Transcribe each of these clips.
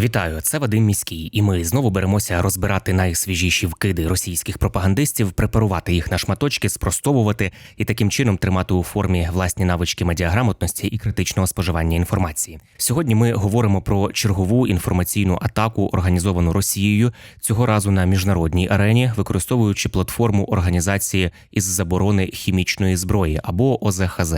Вітаю, це Вадим Міський, і ми знову беремося розбирати найсвіжіші вкиди російських пропагандистів, препарувати їх на шматочки, спростовувати і таким чином тримати у формі власні навички медіаграмотності і критичного споживання інформації. Сьогодні ми говоримо про чергову інформаційну атаку, організовану Росією цього разу на міжнародній арені, використовуючи платформу організації із заборони хімічної зброї або ОЗХЗ.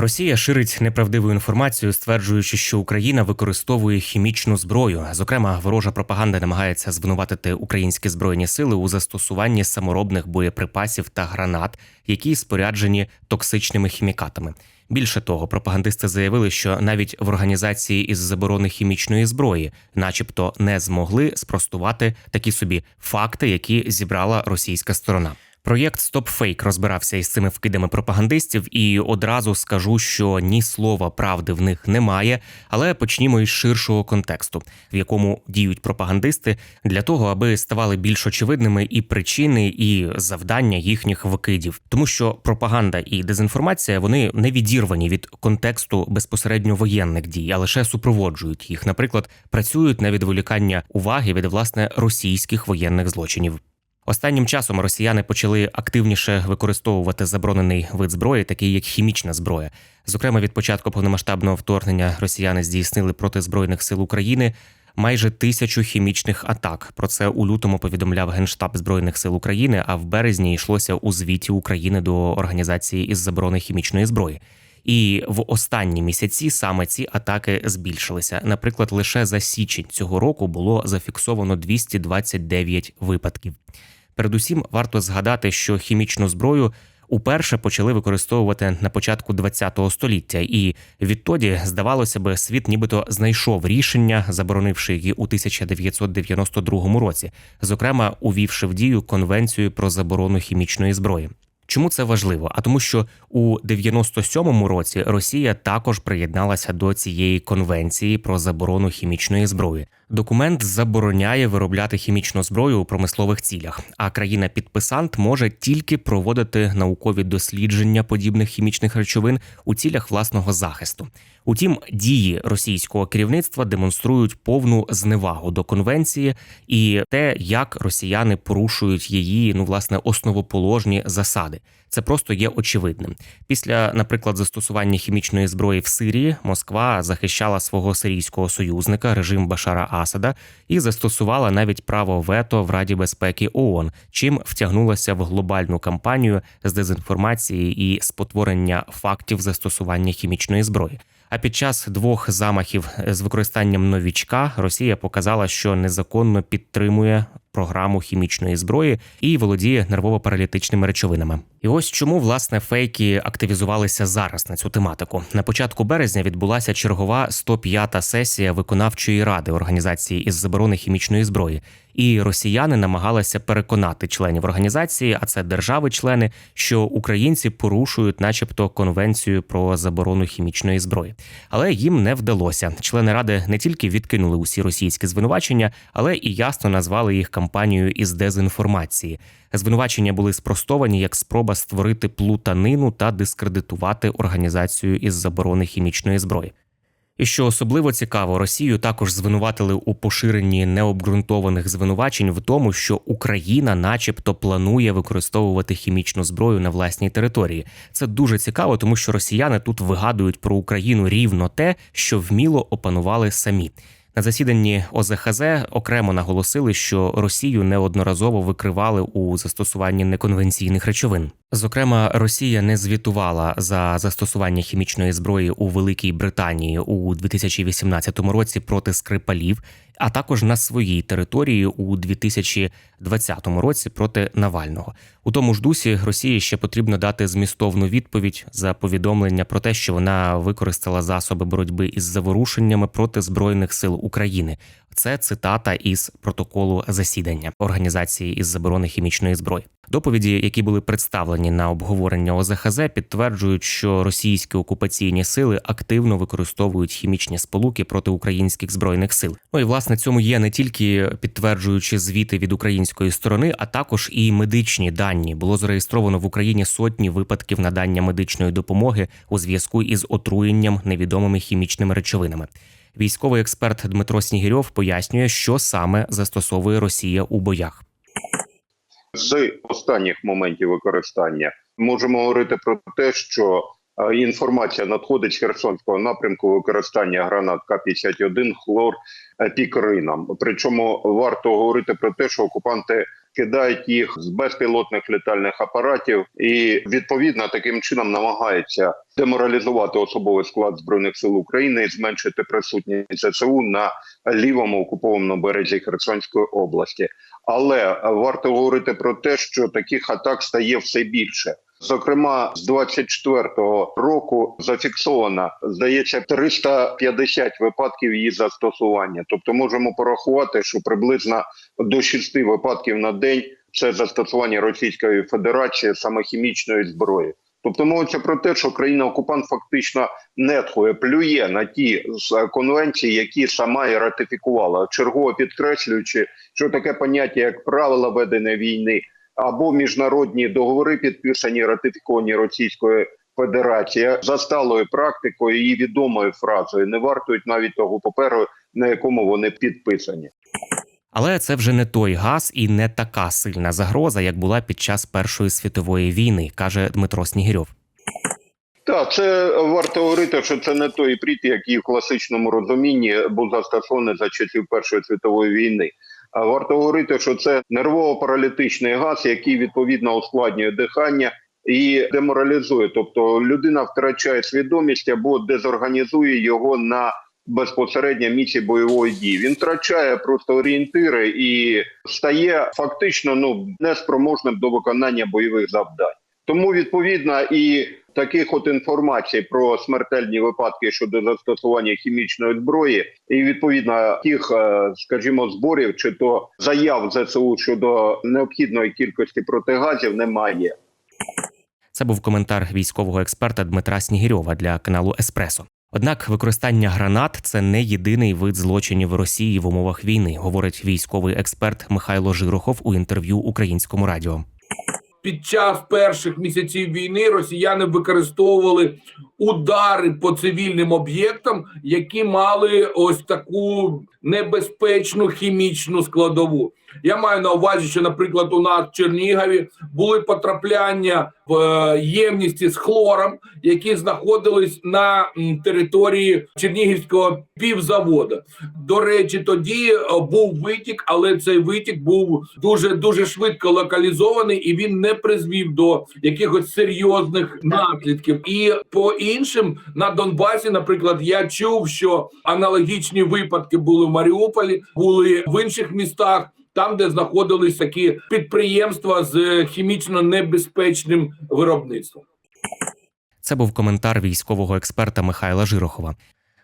Росія ширить неправдиву інформацію, стверджуючи, що Україна використовує хімічну зброю. Зокрема, ворожа пропаганда намагається звинуватити українські збройні сили у застосуванні саморобних боєприпасів та гранат, які споряджені токсичними хімікатами. Більше того, пропагандисти заявили, що навіть в організації із заборони хімічної зброї, начебто, не змогли спростувати такі собі факти, які зібрала російська сторона. Проєкт StopFake розбирався із цими вкидами пропагандистів, і одразу скажу, що ні слова правди в них немає. Але почнімо із ширшого контексту, в якому діють пропагандисти, для того, аби ставали більш очевидними і причини, і завдання їхніх викидів, тому що пропаганда і дезінформація вони не відірвані від контексту безпосередньо воєнних дій, а лише супроводжують їх. Наприклад, працюють на відволікання уваги від власне російських воєнних злочинів. Останнім часом росіяни почали активніше використовувати заборонений вид зброї, такий як хімічна зброя. Зокрема, від початку повномасштабного вторгнення росіяни здійснили проти збройних сил України майже тисячу хімічних атак. Про це у лютому повідомляв генштаб збройних сил України. А в березні йшлося у звіті України до організації із заборони хімічної зброї. І в останні місяці саме ці атаки збільшилися. Наприклад, лише за січень цього року було зафіксовано 229 випадків. Передусім, варто згадати, що хімічну зброю уперше почали використовувати на початку ХХ століття, і відтоді, здавалося би, світ нібито знайшов рішення, заборонивши її у 1992 році, зокрема увівши в дію конвенцію про заборону хімічної зброї. Чому це важливо? А тому, що у 97-му році Росія також приєдналася до цієї конвенції про заборону хімічної зброї. Документ забороняє виробляти хімічну зброю у промислових цілях, а країна-підписант може тільки проводити наукові дослідження подібних хімічних речовин у цілях власного захисту. Утім, дії російського керівництва демонструють повну зневагу до конвенції і те, як росіяни порушують її, ну власне, основоположні засади. Це просто є очевидним. Після, наприклад, застосування хімічної зброї в Сирії Москва захищала свого сирійського союзника режим Башара Асада і застосувала навіть право вето в Раді безпеки ООН, чим втягнулася в глобальну кампанію з дезінформації і спотворення фактів застосування хімічної зброї. А під час двох замахів з використанням новічка Росія показала, що незаконно підтримує програму хімічної зброї і володіє нервово-паралітичними речовинами. І ось чому власне фейки активізувалися зараз на цю тематику. На початку березня відбулася чергова 105-та сесія виконавчої ради організації із заборони хімічної зброї. І росіяни намагалися переконати членів організації, а це держави-члени, що українці порушують, начебто, конвенцію про заборону хімічної зброї. Але їм не вдалося. Члени ради не тільки відкинули усі російські звинувачення, але і ясно назвали їх кампанією із дезінформації. Звинувачення були спростовані як спроба створити плутанину та дискредитувати організацію із заборони хімічної зброї. І що особливо цікаво, Росію також звинуватили у поширенні необґрунтованих звинувачень в тому, що Україна, начебто, планує використовувати хімічну зброю на власній території. Це дуже цікаво, тому що росіяни тут вигадують про Україну рівно те, що вміло опанували самі. На засіданні ОЗХЗ окремо наголосили, що Росію неодноразово викривали у застосуванні неконвенційних речовин. Зокрема, Росія не звітувала за застосування хімічної зброї у Великій Британії у 2018 році проти Скрипалів, а також на своїй території у 2020 році проти Навального. У тому ж дусі Росії ще потрібно дати змістовну відповідь за повідомлення про те, що вона використала засоби боротьби із заворушеннями проти збройних сил України. Це цитата із протоколу засідання організації із заборони хімічної зброї. Доповіді, які були представлені на обговорення ОЗХЗ, підтверджують, що російські окупаційні сили активно використовують хімічні сполуки проти українських збройних сил. Ну і власне цьому є не тільки підтверджуючи звіти від української сторони, а також і медичні дані. Було зареєстровано в Україні сотні випадків надання медичної допомоги у зв'язку із отруєнням невідомими хімічними речовинами. Військовий експерт Дмитро Снігірьов пояснює, що саме застосовує Росія у боях. з останніх моментів використання можемо говорити про те, що е, інформація надходить з Херсонського напрямку використання гранат К-51 хлор пікрином. Причому варто говорити про те, що окупанти кидають їх з безпілотних літальних апаратів, і відповідно таким чином намагаються деморалізувати особовий склад збройних сил України і зменшити присутність ЗСУ на лівому окупованому березі Херсонської області. Але варто говорити про те, що таких атак стає все більше. Зокрема, з 24-го року зафіксовано здається 350 випадків її застосування. Тобто, можемо порахувати, що приблизно до 6 випадків на день це застосування Російської Федерації саме хімічної зброї. Тобто мовиться про те, що країна-окупант фактично нетхує, плює на ті конвенції, які сама і ратифікувала, чергово підкреслюючи, що таке поняття як правила ведення війни або міжнародні договори, підписані ратифіковані Російською Федерацією, за сталою практикою і відомою фразою не вартують навіть того паперу, на якому вони підписані. Але це вже не той газ і не така сильна загроза, як була під час Першої світової війни, каже Дмитро Снігирьов. Так, це варто говорити, що це не той пріт, який в класичному розумінні був застосований за часів Першої світової війни. Варто говорити, що це нервово-паралітичний газ, який відповідно ускладнює дихання і деморалізує. Тобто людина втрачає свідомість або дезорганізує його на безпосередньо місці бойової дії. Він втрачає просто орієнтири і стає фактично ну неспроможним до виконання бойових завдань. Тому відповідно і таких от інформацій про смертельні випадки щодо застосування хімічної зброї, і відповідно тих, е, скажімо, зборів чи то заяв ЗСУ щодо необхідної кількості протигазів немає. Це був коментар військового експерта Дмитра Снігирьова для каналу Еспресо. Однак використання гранат це не єдиний вид злочинів Росії в умовах війни, говорить військовий експерт Михайло Жирохов у інтерв'ю українському радіо. Під час перших місяців війни росіяни використовували удари по цивільним об'єктам, які мали ось таку небезпечну хімічну складову. Я маю на увазі, що, наприклад, у нас в Чернігові були потрапляння в е, ємності з хлором, які знаходились на території Чернігівського півзаводу. До речі, тоді е, був витік, але цей витік був дуже дуже швидко локалізований, і він не призвів до якихось серйозних наслідків. І по іншим на Донбасі, наприклад, я чув, що аналогічні випадки були в Маріуполі, були в інших містах. Там, де знаходились такі підприємства з хімічно небезпечним виробництвом. Це був коментар військового експерта Михайла Жирохова.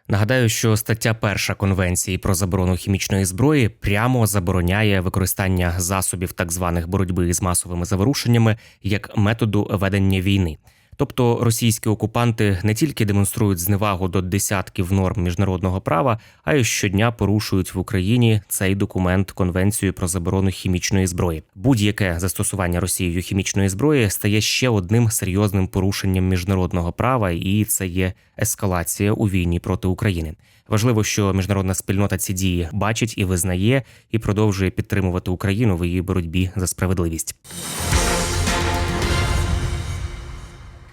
Нагадаю, що стаття перша конвенції про заборону хімічної зброї прямо забороняє використання засобів так званих боротьби з масовими заворушеннями як методу ведення війни. Тобто російські окупанти не тільки демонструють зневагу до десятків норм міжнародного права, а й щодня порушують в Україні цей документ Конвенцію про заборону хімічної зброї. Будь-яке застосування Росією хімічної зброї стає ще одним серйозним порушенням міжнародного права, і це є ескалація у війні проти України. Важливо, що міжнародна спільнота ці дії бачить і визнає, і продовжує підтримувати Україну в її боротьбі за справедливість.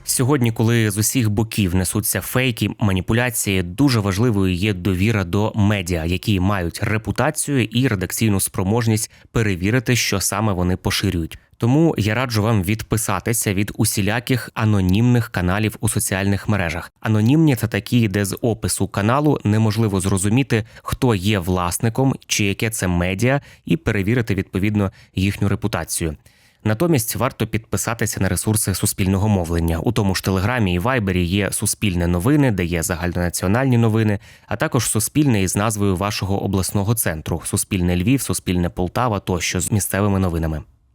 Сьогодні, коли з усіх боків несуться фейки, маніпуляції, дуже важливою є довіра до медіа, які мають репутацію і редакційну спроможність перевірити, що саме вони поширюють. Тому я раджу вам відписатися від усіляких анонімних каналів у соціальних мережах. Анонімні це такі, де з опису каналу неможливо зрозуміти, хто є власником чи яке це медіа, і перевірити відповідно їхню репутацію. Натомість варто підписатися на ресурси суспільного мовлення. У тому ж телеграмі і вайбері є суспільне новини, де є загальнонаціональні новини, а також суспільне із назвою вашого обласного центру Суспільне Львів, Суспільне Полтава тощо з місцевими новинами.